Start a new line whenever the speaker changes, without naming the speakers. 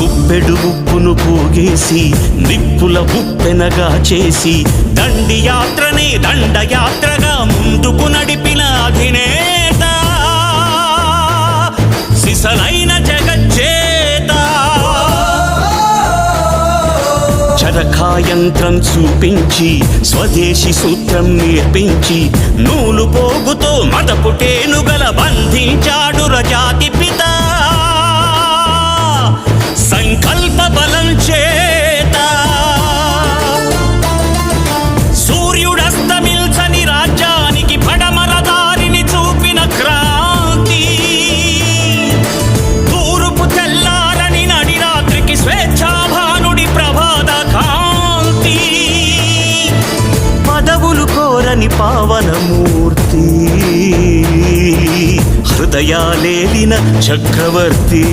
గుప్పెడు ఉప్పును పోగేసి నిప్పుల ఉప్పెనగా చేసి దండి యాత్రనే దండయాత్రగా ముందుకు నడిపిన అధినేత. సిసలైన జగజ్జేత చరఖాయంత్రం చూపించి స్వదేశీ సూత్రం నేర్పించి నూలు పోగుతో మదపుటేనుగల బంధించాడు రజాతి కోరని పావనమూర్తి. హృదయాలేలిన చక్రవర్తి.